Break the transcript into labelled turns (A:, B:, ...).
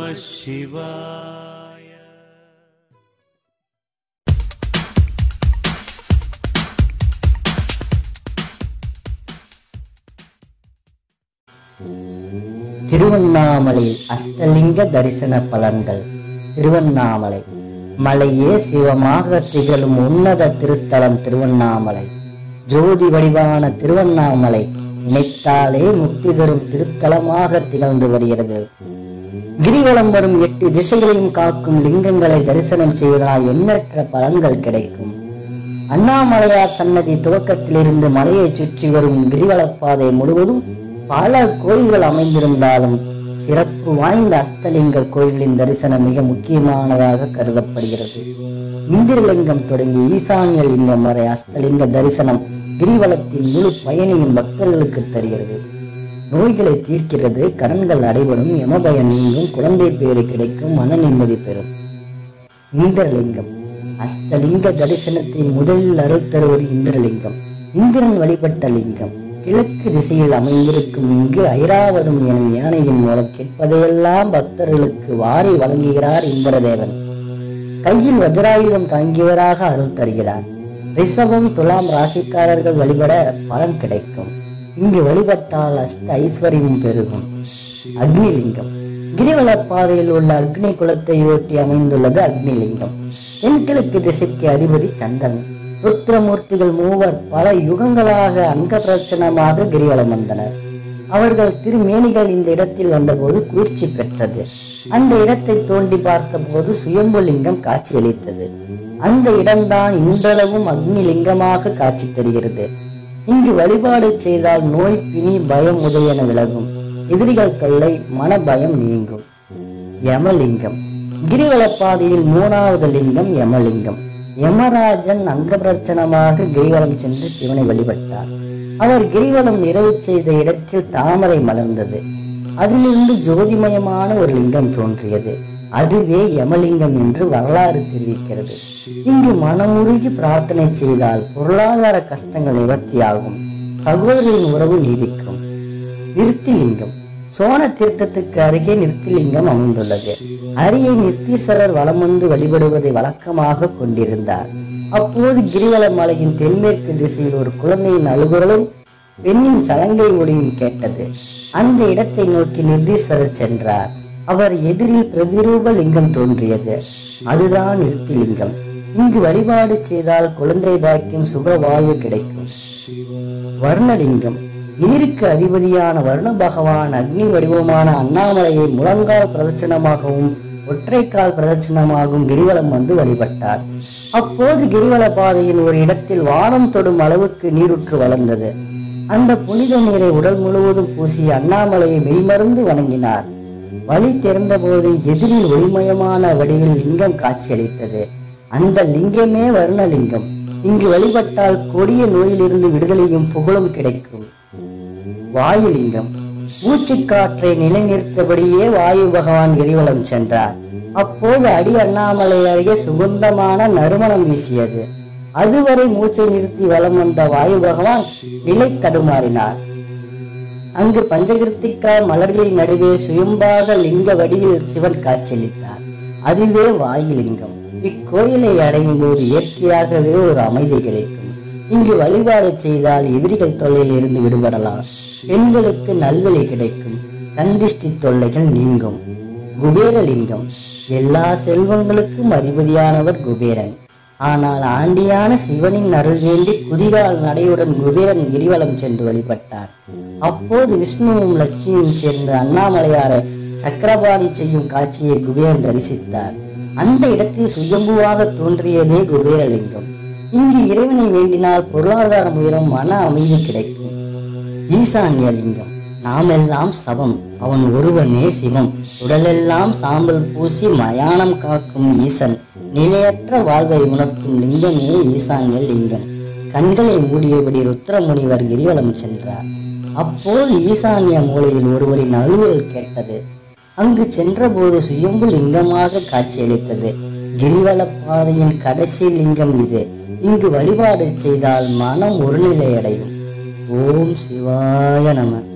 A: Namah
B: Tiruvannamalai அஷ்டலிங்க தரிசன பலன்கள். திருவண்ணாமலை. மலையே சிவமாக திகழும் உன்னத திருத்தலம் திருவண்ணாமலை. ஜோதி வடிவான திருவண்ணாமலை நினைத்தாலே முக்தி தரும் திருத்தலமாக திகழ்ந்து வருகிறது. கிரிவலம் வரும் எட்டு திசைகளையும் காக்கும் லிங்கங்களை தரிசனம் செய்வதனால் எண்ணற்ற பலன்கள் கிடைக்கும். அண்ணாமலையார் சன்னதி துவக்கத்திலிருந்து மலையை சுற்றி வரும் கிரிவலப்பாதை முழுவதும் பல கோயில்கள் அமைந்திருந்தாலும் சிறப்பு வாய்ந்த அஸ்தலிங்க கோயில்களின் தரிசனம் மிக முக்கியமானதாக கருதப்படுகிறது. இந்திரலிங்கம் தொடங்கி ஈசான்ய லிங்கம் வரை அஸ்தலிங்க தரிசனம் கிரிவலத்தின் முழு பயணியும் பக்தர்களுக்கு தருகிறது. நோய்களை தீர்க்கிறது கடன்கள் அடைபடும் யமபயம் நீங்கும் குழந்தை பேறு கிடைக்கும் மன நிம்மதி பெறும். இந்திரலிங்கம். அஸ்தலிங்க தரிசனத்தை முதலில் அருள் தருவது இந்திரலிங்கம். இந்திரன் வழிபட்ட லிங்கம். கிழக்கு திசையில் அமைந்திருக்கும் இங்கு ஐராவதம் எனும் யானையின் மூலம் கேட்பதையெல்லாம் பக்தர்களுக்கு வாரி வழங்குகிறார் இந்திரதேவன். கையில் வஜ்ராயுதம் தாங்கியவராக அருள் தருகிறார். ரிஷபம் துலாம் ராசிக்காரர்கள் வழிபட பலன் கிடைக்கும். இங்கு வழிபட்டால் அஷ்ட ஐஸ்வர்யம் பெருகும். அக்னிலிங்கம். கிரிவல பாதையில் உள்ள அக்னி குலத்தையொட்டி அமைந்துள்ளது அக்னிலிங்கம். தென்கிழக்கு திசைக்கு அதிபதி சந்திரன். ருத்ரமூர்த்திகள் மூவர் பல யுகங்களாக அங்க பிரச்சனமாக கிரிவலம் வந்தனர். அவர்கள் திருமேனிகள் இந்த இடத்தில் வந்தபோது குளிர்ச்சி பெற்றது. அந்த இடத்தை தோண்டி பார்த்தபோது சுயம்புலிங்கம் காட்சியளித்தது. அந்த இடம்தான் இன்றளவும் அக்னி லிங்கமாக காட்சி தருகிறது. இங்கு வழிபாடு செய்தால் நோய் பிணி பயம் முதலியன விலகும். எதிரிகள் தொல்லை மன பயம் நீங்கும். யமலிங்கம். கிரிவல பாதையில் மூணாவது லிங்கம் யமலிங்கம். யமராஜன் அங்கபிரச்சனமாக கிரிவலம் சென்று சிவனை வழிபட்டார். அவர் கிரிவலம் நிறைவு செய்த இடத்தில் தாமரை மலர்ந்தது. அதிலிருந்து ஜோதிமயமான ஒரு லிங்கம் தோன்றியது. அதுவே யமலிங்கம் என்று வரலாறு தெரிவிக்கிறது. இங்கு மனமுருகி பிரார்த்தனை செய்தால் பொருளாதார கஷ்டங்கள் நிவர்த்தியாகும். சகோதரின் உறவு நீடிக்கும். நிறுத்திலிங்கம் சோன தீர்த்தத்துக்கு அருகே நிறுத்திலிங்கம் அமைந்துள்ளது. அரியை நிறுத்தீஸ்வரர் வலம் வந்து வழிபடுவதை வழக்கமாக கொண்டிருந்தார். அப்போது கிரிவல மலையின் தென்மேற்கு திசையில் ஒரு குழந்தையின் அழுகுரலும் பெண்ணின் சலங்கை ஒளியும் கேட்டது. அந்த இடத்தை நோக்கி நிர்தீஸ்வரர் சென்றார். அவர் எதிரில் பிரதிரூப லிங்கம் தோன்றியது. அதுதான் நிறுத்திலிங்கம் இங்கு வழிபாடு செய்தால் குழந்தை பாக்கியம் சுக வாழ்வு கிடைக்கும். வர்ணலிங்கம். நீருக்கு அதிபதியான வருண பகவான் அக்னி வடிவமான அண்ணாமலையை முழங்கால் பிரதட்சணமாகவும் ஒற்றைக்கால் பிரதட்சணமாகவும் கிரிவலம் வந்து வழிபட்டார். அப்போது கிரிவல பாதையின் ஒரு இடத்தில் வானம் தொடும் அளவுக்கு நீருற்று வளர்ந்தது. அந்த புனித நீரை உடல் முழுவதும் பூசி அண்ணாமலையை மெய்மறந்து வணங்கினார். வழி திறந்தபோது எதிரில் ஒளிமயமான வடிவில் லிங்கம் காட்சியளித்தது. அந்த லிங்கமே வருணலிங்கம். இங்கு வழிபட்டால் கொடிய நோயிலிருந்து விடுதலையும் புகழும் கிடைக்கும். வாயுலிங்கம். பூச்சிக்காற்றை நிலைநிறுத்தபடியே வாயு பகவான் கிரிவலம் சென்றார். அப்போது அடி அண்ணாமலை அருகே சுகந்தமான நறுமணம் வீசியது. அதுவரை மூச்சை நிறுத்தி வலம் வந்த வாயு பகவான் நிலை தடுமாறினார். அங்கு பஞ்சகிருத்திகா மலர்களின் நடுவே சுயம்பாக லிங்க வடிவில் சிவன் காட்சியளித்தார். அதுவே வாயுலிங்கம். இக்கோயிலை அடையும் போது இயற்கையாகவே ஒரு அமைதி கிடைக்கும். இங்கு வழிபாடு செய்தால் எதிரிகள் தொல்லையில் இருந்து விடுபடலாம். பெண்களுக்கு நல்வழி கிடைக்கும். கந்திஷ்டி தொல்லைகள் நீங்கும். குபேரலிங்கம். எல்லா செல்வங்களுக்கும் அதிபதியானவர் குபேரன். ஆனால் ஆண்டியான சிவனின் அருள் வேண்டி குதிகால் நடையுடன் குபேரன் கிரிவலம் சென்று வழிபட்டார். அப்போது விஷ்ணுவும் லட்சுமியும் சேர்ந்து அண்ணாமலையாரை சக்கரபாணி செய்யும் காட்சியை குபேரன் தரிசித்தார். அந்த இடத்தில் சுயம்புவாக தோன்றியதே குபேரலிங்கம். இங்கு இறைவனை வேண்டினால் பொருளாதாரம் உயரும் மன அமைதி கிடைக்கும். ஈசான்ய லிங்கம் நாமெல்லாம் சவம் அவன் ஒருவனே சிவம் உடலெல்லாம் சாம்பல் பூசி மயானம் காக்கும் ஈசன் நிலையற்ற வாழ்வை உணர்த்தும் லிங்கமே ஈசான்ய லிங்கம். கண்களை மூடியபடி ருத்ரமுனிவர் கிரிவலம் சென்றார். அப்போது ஈசான்ய மூலையில் ஒருவரின் அலுவல் கேட்டது. அங்கு சென்றபோது சுயம்பு லிங்கமாக காட்சியளித்தது. கிரிவல பாதையின் கடைசி லிங்கம் இது. இங்கு வழிபாடு செய்தால் மனம் ஒருநிலை அடையும் ஓம் சிவாய நம.